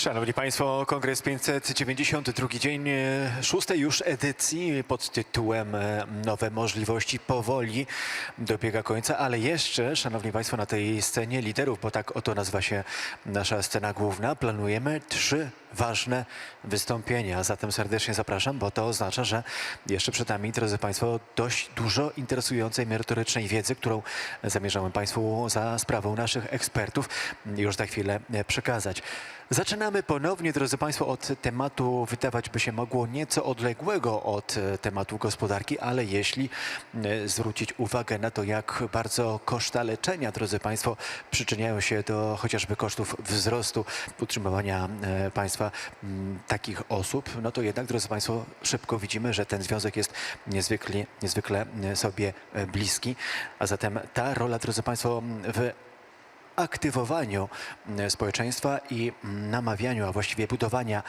Szanowni Państwo, Kongres 592 dzień e, szóstej już edycji pod tytułem e, Nowe możliwości powoli dobiega końca, ale jeszcze, Szanowni Państwo, na tej scenie liderów, bo tak oto nazywa się nasza scena główna, planujemy trzy ważne wystąpienia. Zatem serdecznie zapraszam, bo to oznacza, że jeszcze przed nami, drodzy Państwo, dość dużo interesującej, merytorycznej wiedzy, którą zamierzamy Państwu za sprawą naszych ekspertów już za chwilę przekazać. Zaczynamy ponownie, drodzy Państwo, od tematu, wydawać by się mogło, nieco odległego od tematu gospodarki, ale jeśli zwrócić uwagę na to, jak bardzo koszta leczenia, drodzy Państwo, przyczyniają się do chociażby kosztów wzrostu utrzymywania e, państwa m, takich osób, no to jednak, drodzy Państwo, szybko widzimy, że ten związek jest niezwykle, niezwykle e, sobie e, bliski, a zatem ta rola, drodzy Państwo, w aktywowaniu m, społeczeństwa i namawianiu, a właściwie budowania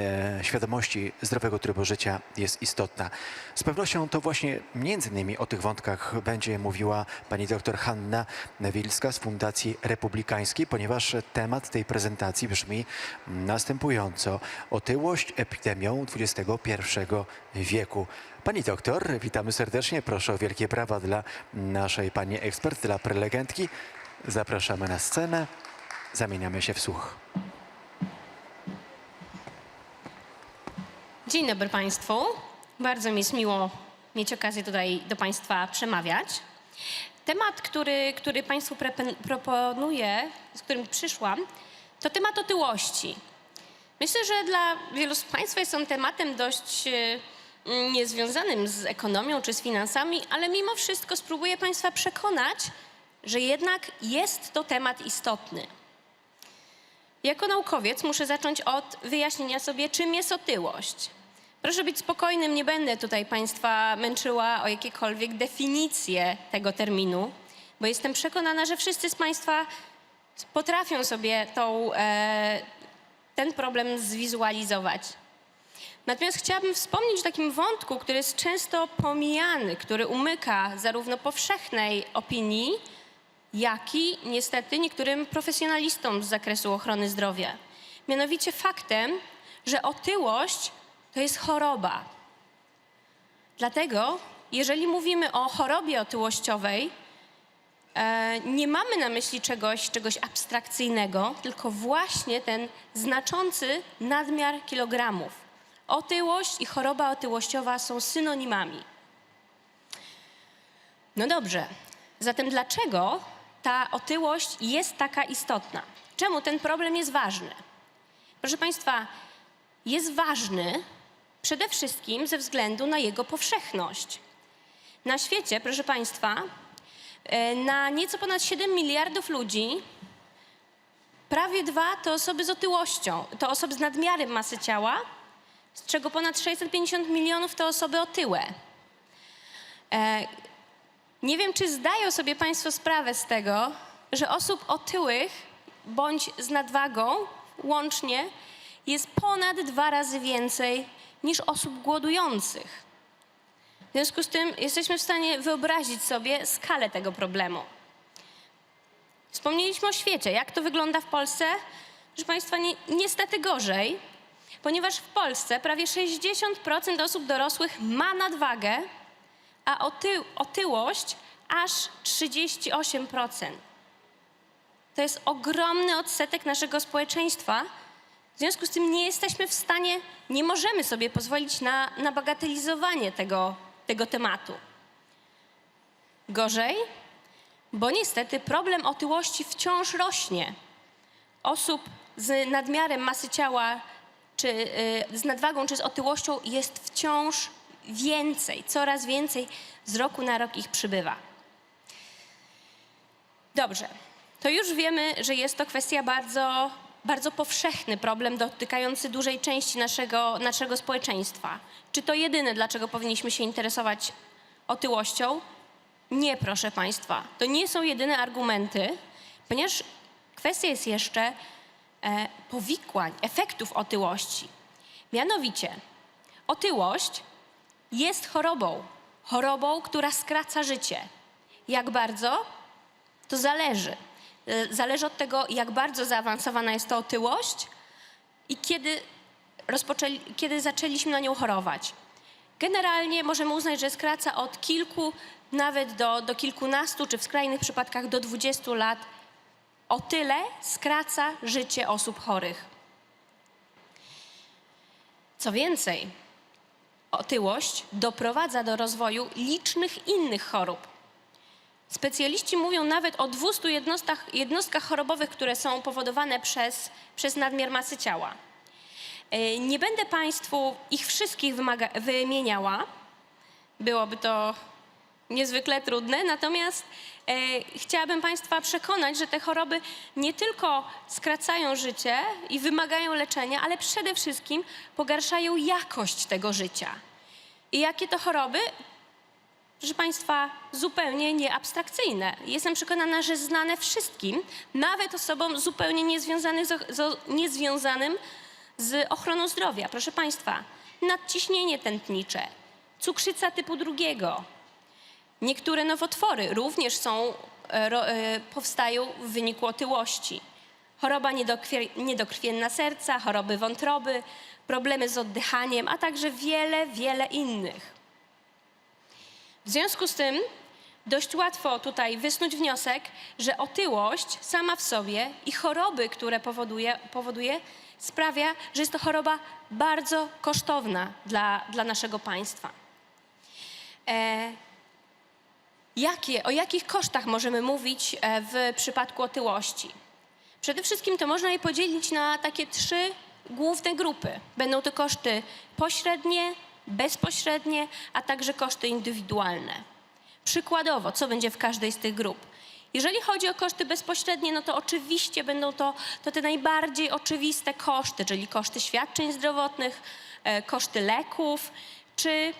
e, świadomości zdrowego trybu życia jest istotna. Z pewnością to właśnie między innymi o tych wątkach będzie mówiła pani dr Hanna Wilska z Fundacji Republikańskiej, ponieważ temat tej prezentacji brzmi następująco. Otyłość epidemią XXI wieku. Pani doktor, witamy serdecznie. Proszę o wielkie brawa dla naszej pani ekspert, dla prelegentki. Zapraszamy na scenę. Zamieniamy się w słuch. Dzień dobry Państwu. Bardzo mi jest miło mieć okazję tutaj do Państwa przemawiać. Temat, który, który Państwu proponuję, z którym przyszłam, to temat otyłości. Myślę, że dla wielu z Państwa jest on tematem dość mm, niezwiązanym z ekonomią czy z finansami, ale mimo wszystko spróbuję Państwa przekonać, że jednak jest to temat istotny. Jako naukowiec muszę zacząć od wyjaśnienia sobie, czym jest otyłość. Proszę być spokojnym, nie będę tutaj Państwa męczyła o jakiekolwiek definicje tego terminu, bo jestem przekonana, że wszyscy z Państwa potrafią sobie tą, e, ten problem zwizualizować. Natomiast chciałabym wspomnieć o takim wątku, który jest często pomijany, który umyka zarówno powszechnej opinii, jak i niestety niektórym profesjonalistom z zakresu ochrony zdrowia. Mianowicie faktem, że otyłość to jest choroba. Dlatego, jeżeli mówimy o chorobie otyłościowej, e, nie mamy na myśli czegoś, czegoś abstrakcyjnego, tylko właśnie ten znaczący nadmiar kilogramów. Otyłość i choroba otyłościowa są synonimami. No dobrze, zatem dlaczego ta otyłość jest taka istotna? Czemu ten problem jest ważny? Proszę Państwa, jest ważny przede wszystkim ze względu na jego powszechność. Na świecie, proszę Państwa, e, na nieco ponad 7 miliardów ludzi prawie dwa to osoby z otyłością, to osoby z nadmiarem masy ciała, z czego ponad 650 milionów to osoby otyłe. Nie wiem, czy zdają sobie Państwo sprawę z tego, że osób otyłych bądź z nadwagą łącznie jest ponad dwa razy więcej niż osób głodujących. W związku z tym jesteśmy w stanie wyobrazić sobie skalę tego problemu. Wspomnieliśmy o świecie. Jak to wygląda w Polsce? Proszę Państwa, ni niestety gorzej, ponieważ w Polsce prawie 60% osób dorosłych ma nadwagę, a oty otyłość aż 38%. To jest ogromny odsetek naszego społeczeństwa. W związku z tym nie jesteśmy w stanie, nie możemy sobie pozwolić na, na bagatelizowanie tego, tego tematu. Gorzej, bo niestety problem otyłości wciąż rośnie. Osób z nadmiarem masy ciała, czy y, z nadwagą, czy z otyłością jest wciąż więcej, coraz więcej, z roku na rok ich przybywa. Dobrze, to już wiemy, że jest to kwestia bardzo, bardzo powszechny problem dotykający dużej części naszego, naszego społeczeństwa. Czy to jedyne, dlaczego powinniśmy się interesować otyłością? Nie, proszę Państwa. To nie są jedyne argumenty, ponieważ kwestia jest jeszcze e, powikłań, efektów otyłości. Mianowicie, otyłość jest chorobą. Chorobą, która skraca życie. Jak bardzo? To zależy. E, Zależy od tego, jak bardzo zaawansowana jest to otyłość i kiedy, kiedy zaczęliśmy na nią chorować. Generalnie możemy uznać, że skraca od kilku nawet do, do kilkunastu, czy w skrajnych przypadkach do 20 lat. O tyle skraca życie osób chorych. Co więcej, otyłość doprowadza do rozwoju licznych innych chorób. Specjaliści mówią nawet o 200 jednostkach, jednostkach chorobowych, które są powodowane przez, przez nadmiar masy ciała. E, Nie będę Państwu ich wszystkich wymaga, wymieniała, byłoby to niezwykle trudne, natomiast e, chciałabym Państwa przekonać, że te choroby nie tylko skracają życie i wymagają leczenia, ale przede wszystkim pogarszają jakość tego życia. I jakie to choroby? Proszę Państwa, zupełnie nieabstrakcyjne. Jestem przekonana, że znane wszystkim, nawet osobom zupełnie niezwiązanych z, z, niezwiązanym z ochroną zdrowia. Proszę Państwa, nadciśnienie tętnicze, cukrzyca typu drugiego, Niektóre nowotwory również są, e, e, powstają w wyniku otyłości. Choroba niedokrwienna serca, choroby wątroby, problemy z oddychaniem, a także wiele, wiele innych. W związku z tym dość łatwo tutaj wysnuć wniosek, że otyłość sama w sobie i choroby, które powoduje, powoduje sprawia, że jest to choroba bardzo kosztowna dla, dla naszego państwa. E, Jakie, o jakich kosztach możemy mówić e, w przypadku otyłości? Przede wszystkim to można je podzielić na takie trzy główne grupy. Będą to koszty pośrednie, bezpośrednie, a także koszty indywidualne. Przykładowo, co będzie w każdej z tych grup? Jeżeli chodzi o koszty bezpośrednie, no to oczywiście będą to, to te najbardziej oczywiste koszty, czyli koszty świadczeń zdrowotnych, e, koszty leków, czy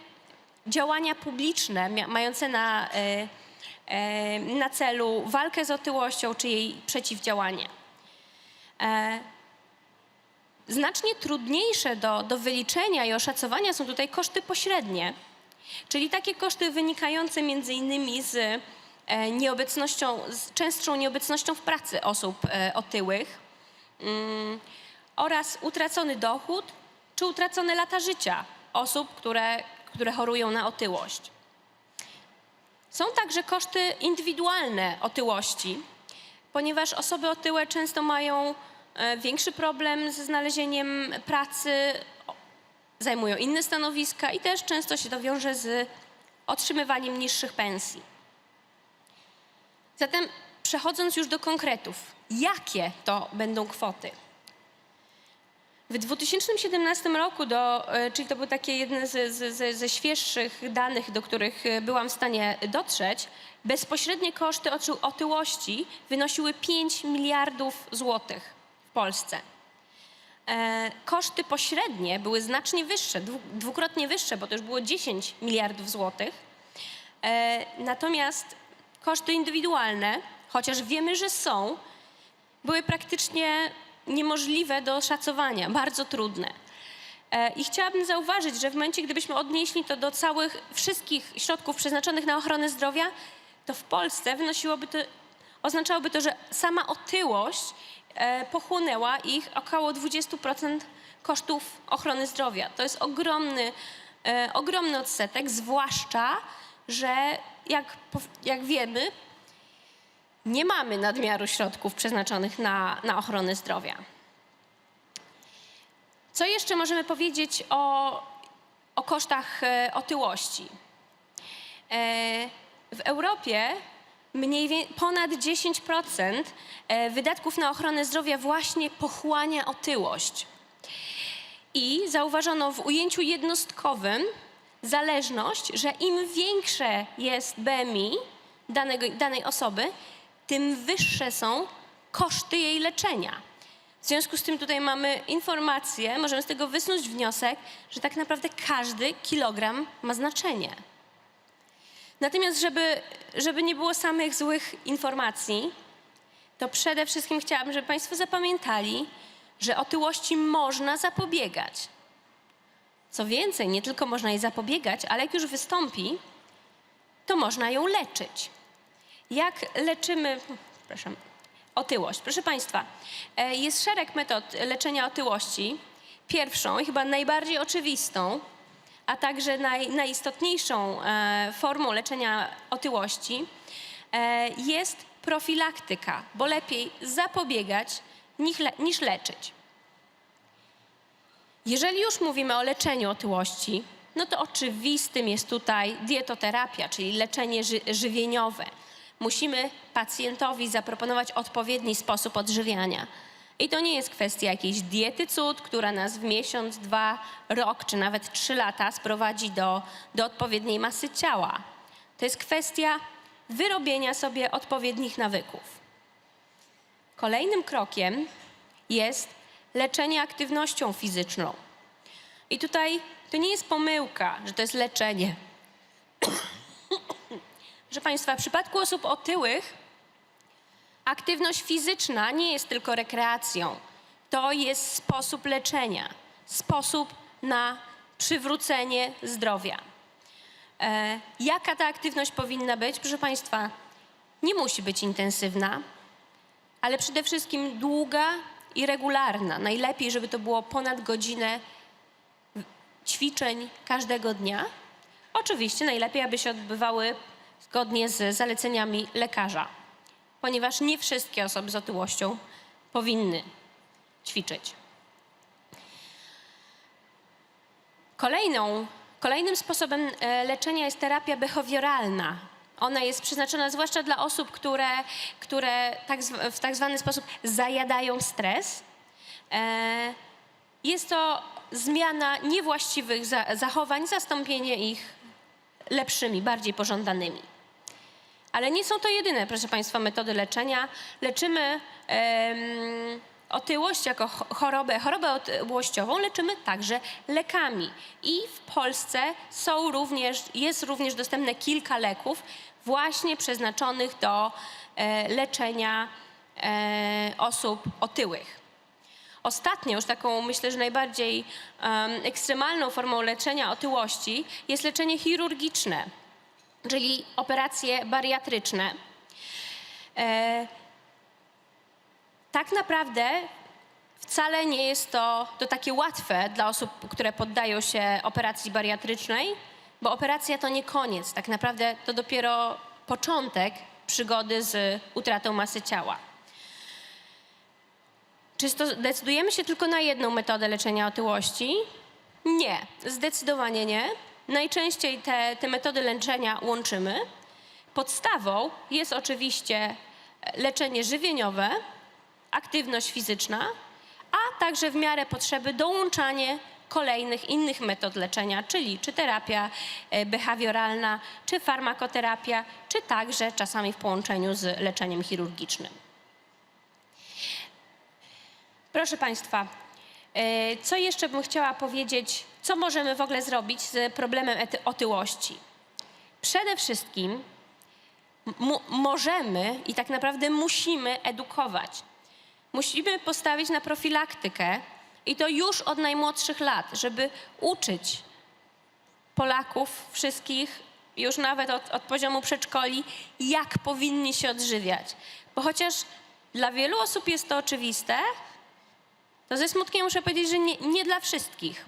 działania publiczne mające na, e, e, na celu walkę z otyłością czy jej przeciwdziałanie. E, Znacznie trudniejsze do, do wyliczenia i oszacowania są tutaj koszty pośrednie, czyli takie koszty wynikające między innymi z nieobecnością, z częstszą nieobecnością w pracy osób otyłych mm, oraz utracony dochód czy utracone lata życia osób, które, które chorują na otyłość. Są także koszty indywidualne otyłości, ponieważ osoby otyłe często mają e, większy problem ze znalezieniem pracy, zajmują inne stanowiska i też często się to wiąże z otrzymywaniem niższych pensji. Zatem przechodząc już do konkretów, jakie to będą kwoty? W 2017 roku, do, e, czyli to były takie jedne ze, ze, ze, świeższych danych, do których e, byłam w stanie dotrzeć, bezpośrednie koszty oty- otyłości wynosiły 5 miliardów złotych w Polsce. E, koszty pośrednie były znacznie wyższe, dwu- dwukrotnie wyższe, bo to już było 10 miliardów złotych. Natomiast koszty indywidualne, chociaż wiemy, że są, były praktycznie niemożliwe do oszacowania, bardzo trudne. E, I chciałabym zauważyć, że w momencie, gdybyśmy odnieśli to do całych wszystkich środków przeznaczonych na ochronę zdrowia, to w Polsce wynosiłoby to, oznaczałoby to, że sama otyłość e, pochłonęła ich około 20% kosztów ochrony zdrowia. To jest ogromny, e, ogromny odsetek, zwłaszcza, że jak, jak wiemy, nie mamy nadmiaru środków przeznaczonych na, na ochronę zdrowia. Co jeszcze możemy powiedzieć o, o kosztach e, otyłości? E, w Europie mniej ponad 10% e, wydatków na ochronę zdrowia właśnie pochłania otyłość. I zauważono w ujęciu jednostkowym zależność, że im większe jest BMI danej osoby, tym wyższe są koszty jej leczenia. W związku z tym tutaj mamy informację, możemy z tego wysnuć wniosek, że tak naprawdę każdy kilogram ma znaczenie. Natomiast, żeby, żeby nie było samych złych informacji, to przede wszystkim chciałabym, żeby Państwo zapamiętali, że otyłości można zapobiegać. Co więcej, nie tylko można jej zapobiegać, ale jak już wystąpi, to można ją leczyć. Jak leczymy, przepraszam, Otyłość. Proszę Państwa, e, jest szereg metod leczenia otyłości. Pierwszą i chyba najbardziej oczywistą, a także naj, najistotniejszą e, formą leczenia otyłości e, jest profilaktyka, bo lepiej zapobiegać niż leczyć. Jeżeli już mówimy o leczeniu otyłości, no to oczywistym jest tutaj dietoterapia, czyli leczenie ży żywieniowe. Musimy pacjentowi zaproponować odpowiedni sposób odżywiania. I to nie jest kwestia jakiejś diety cud, która nas w miesiąc, dwa, rok czy nawet trzy lata sprowadzi do, do odpowiedniej masy ciała. To jest kwestia wyrobienia sobie odpowiednich nawyków. Kolejnym krokiem jest leczenie aktywnością fizyczną. I tutaj to nie jest pomyłka, że to jest leczenie. Proszę Państwa, w przypadku osób otyłych aktywność fizyczna nie jest tylko rekreacją. To jest sposób leczenia, sposób na przywrócenie zdrowia. E, jaka ta aktywność powinna być? Proszę Państwa, nie musi być intensywna, ale przede wszystkim długa i regularna. Najlepiej, żeby to było ponad godzinę ćwiczeń każdego dnia. Oczywiście najlepiej, aby się odbywały zgodnie z zaleceniami lekarza, ponieważ nie wszystkie osoby z otyłością powinny ćwiczyć. Kolejną, kolejnym sposobem e, leczenia jest terapia behawioralna. Ona jest przeznaczona zwłaszcza dla osób, które, które tak, w tak zwany sposób zajadają stres. E, jest to zmiana niewłaściwych za- zachowań, zastąpienie ich lepszymi, bardziej pożądanymi. Ale nie są to jedyne, proszę Państwa, metody leczenia. Leczymy otyłość jako cho- chorobę, chorobę otyłościową leczymy także lekami. I w Polsce są również, jest również dostępne kilka leków właśnie przeznaczonych do e, leczenia e, osób otyłych. Ostatnio, już taką myślę, że najbardziej em, ekstremalną formą leczenia otyłości jest leczenie chirurgiczne, czyli operacje bariatryczne. E, tak naprawdę wcale nie jest to, to takie łatwe dla osób, które poddają się operacji bariatrycznej, bo operacja to nie koniec. Tak naprawdę to dopiero początek przygody z utratą masy ciała. Czy decydujemy się tylko na jedną metodę leczenia otyłości? Nie, zdecydowanie nie. Najczęściej te, te metody leczenia łączymy. Podstawą jest oczywiście leczenie żywieniowe, aktywność fizyczna, a także w miarę potrzeby dołączanie kolejnych innych metod leczenia, czyli czy terapia e, behawioralna, czy farmakoterapia, czy także czasami w połączeniu z leczeniem chirurgicznym. Proszę Państwa, e, co jeszcze bym chciała powiedzieć, co możemy w ogóle zrobić z problemem otyłości? Przede wszystkim możemy i tak naprawdę musimy edukować. Musimy postawić na profilaktykę i to już od najmłodszych lat, żeby uczyć Polaków wszystkich, już nawet od, od poziomu przedszkoli, jak powinni się odżywiać. Bo chociaż dla wielu osób jest to oczywiste, to ze smutkiem muszę powiedzieć, że nie, nie dla wszystkich.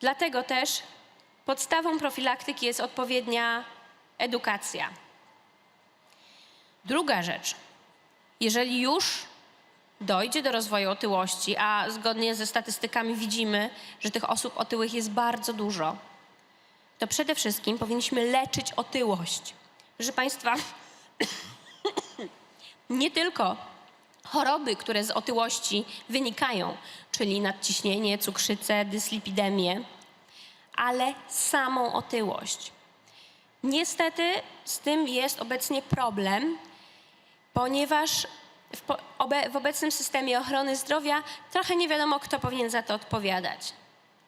Dlatego też podstawą profilaktyki jest odpowiednia edukacja. Druga rzecz. Jeżeli już dojdzie do rozwoju otyłości, a zgodnie ze statystykami widzimy, że tych osób otyłych jest bardzo dużo, to przede wszystkim powinniśmy leczyć otyłość. Proszę Państwa, nie tylko choroby, które z otyłości wynikają, czyli nadciśnienie, cukrzycę, dyslipidemię, ale samą otyłość. Niestety z tym jest obecnie problem, ponieważ w, obe, w obecnym systemie ochrony zdrowia trochę nie wiadomo, kto powinien za to odpowiadać.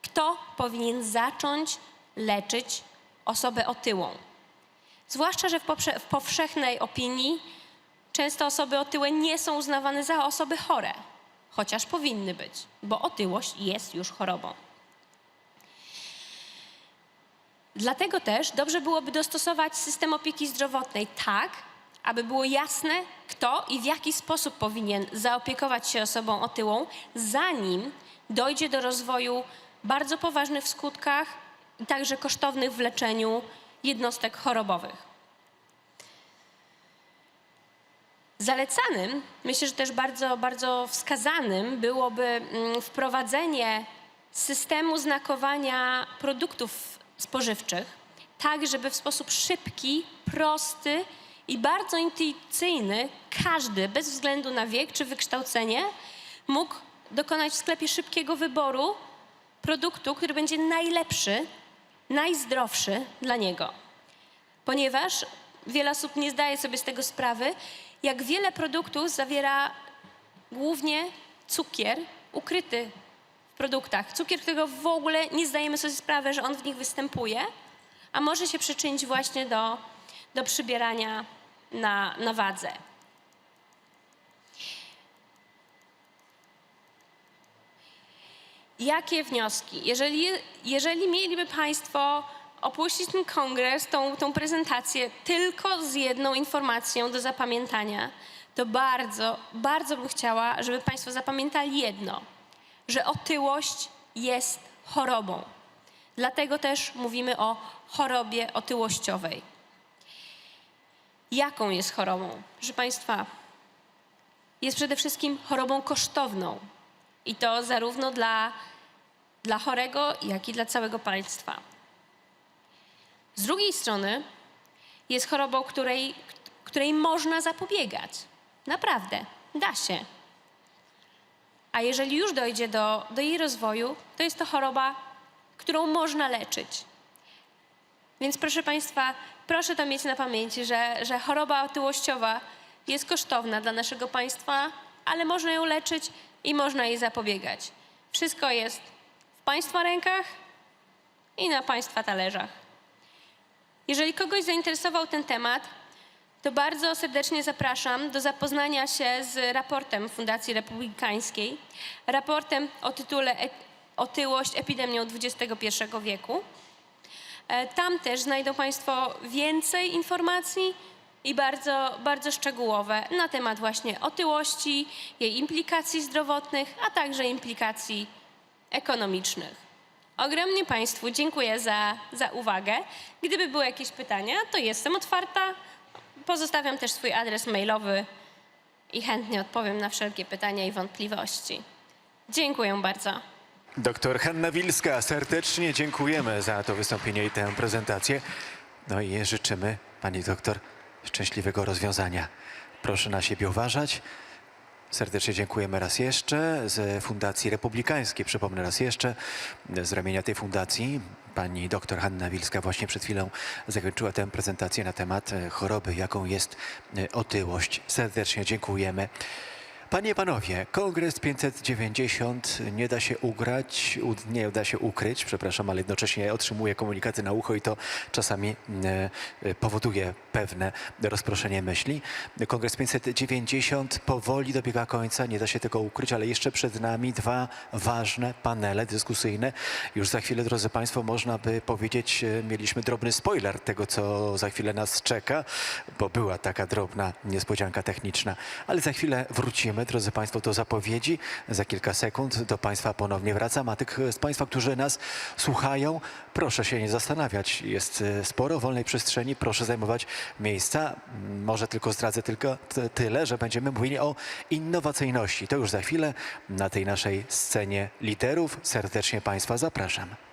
Kto powinien zacząć leczyć osobę otyłą? Zwłaszcza, że w, poprze- w powszechnej opinii często osoby otyłe nie są uznawane za osoby chore, chociaż powinny być, bo otyłość jest już chorobą. Dlatego też dobrze byłoby dostosować system opieki zdrowotnej tak, aby było jasne, kto i w jaki sposób powinien zaopiekować się osobą otyłą, zanim dojdzie do rozwoju bardzo poważnych w skutkach i także kosztownych w leczeniu jednostek chorobowych. Zalecanym, myślę, że też bardzo, bardzo wskazanym byłoby mm, wprowadzenie systemu znakowania produktów spożywczych, tak żeby w sposób szybki, prosty i bardzo intuicyjny każdy, bez względu na wiek czy wykształcenie, mógł dokonać w sklepie szybkiego wyboru produktu, który będzie najlepszy, najzdrowszy dla niego. Ponieważ wiele osób nie zdaje sobie z tego sprawy, jak wiele produktów zawiera głównie cukier ukryty w produktach. Cukier, którego w ogóle nie zdajemy sobie sprawy, że on w nich występuje, a może się przyczynić właśnie do, do przybierania na, na wadze. Jakie wnioski? Jeżeli, jeżeli mieliby Państwo opuścić ten kongres, tą, tą prezentację tylko z jedną informacją do zapamiętania, to bardzo, bardzo bym chciała, żeby Państwo zapamiętali jedno, że otyłość jest chorobą. Dlatego też mówimy o chorobie otyłościowej. Jaką jest chorobą? Proszę Państwa, jest przede wszystkim chorobą kosztowną. I to zarówno dla, dla chorego, jak i dla całego państwa. Z drugiej strony jest chorobą, której, której można zapobiegać. Naprawdę, da się. A jeżeli już dojdzie do, do jej rozwoju, to jest to choroba, którą można leczyć. Więc proszę Państwa, proszę to mieć na pamięci, że, że choroba otyłościowa jest kosztowna dla naszego państwa, ale można ją leczyć i można jej zapobiegać. Wszystko jest w Państwa rękach i na Państwa talerzach. Jeżeli kogoś zainteresował ten temat, to bardzo serdecznie zapraszam do zapoznania się z raportem Fundacji Republikańskiej, raportem o tytule E- Otyłość epidemią XXI wieku. E, Tam też znajdą Państwo więcej informacji i bardzo, bardzo szczegółowe na temat właśnie otyłości, jej implikacji zdrowotnych, a także implikacji ekonomicznych. Ogromnie Państwu dziękuję za, za uwagę. Gdyby były jakieś pytania, to jestem otwarta. Pozostawiam też swój adres mailowy i chętnie odpowiem na wszelkie pytania i wątpliwości. Dziękuję bardzo. Doktor Hanna Wilska, serdecznie dziękujemy za to wystąpienie i tę prezentację. No i życzymy pani doktor szczęśliwego rozwiązania. Proszę na siebie uważać. Serdecznie dziękujemy raz jeszcze z Fundacji Republikańskiej. Przypomnę raz jeszcze, z ramienia tej fundacji pani doktor Hanna Wilska właśnie przed chwilą zakończyła tę prezentację na temat choroby, jaką jest otyłość. Serdecznie dziękujemy. Panie i panowie, Kongres 590 nie da się ugrać, nie da się ukryć, przepraszam, ale jednocześnie otrzymuje komunikaty na ucho i to czasami e, powoduje pewne rozproszenie myśli. Kongres 590 powoli dobiega końca, nie da się tego ukryć, ale jeszcze przed nami dwa ważne panele dyskusyjne. Już za chwilę, drodzy Państwo, można by powiedzieć, e, mieliśmy drobny spoiler tego, co za chwilę nas czeka, bo była taka drobna niespodzianka techniczna. Ale za chwilę wrócimy, drodzy Państwo, do zapowiedzi. Za kilka sekund do Państwa ponownie wracam. A tych z Państwa, którzy nas słuchają, proszę się nie zastanawiać. Jest e, sporo wolnej przestrzeni, proszę zajmować miejsca. M, Może tylko zdradzę tylko tyle, że będziemy mówili o innowacyjności. To już za chwilę na tej naszej scenie literów. Serdecznie Państwa zapraszam.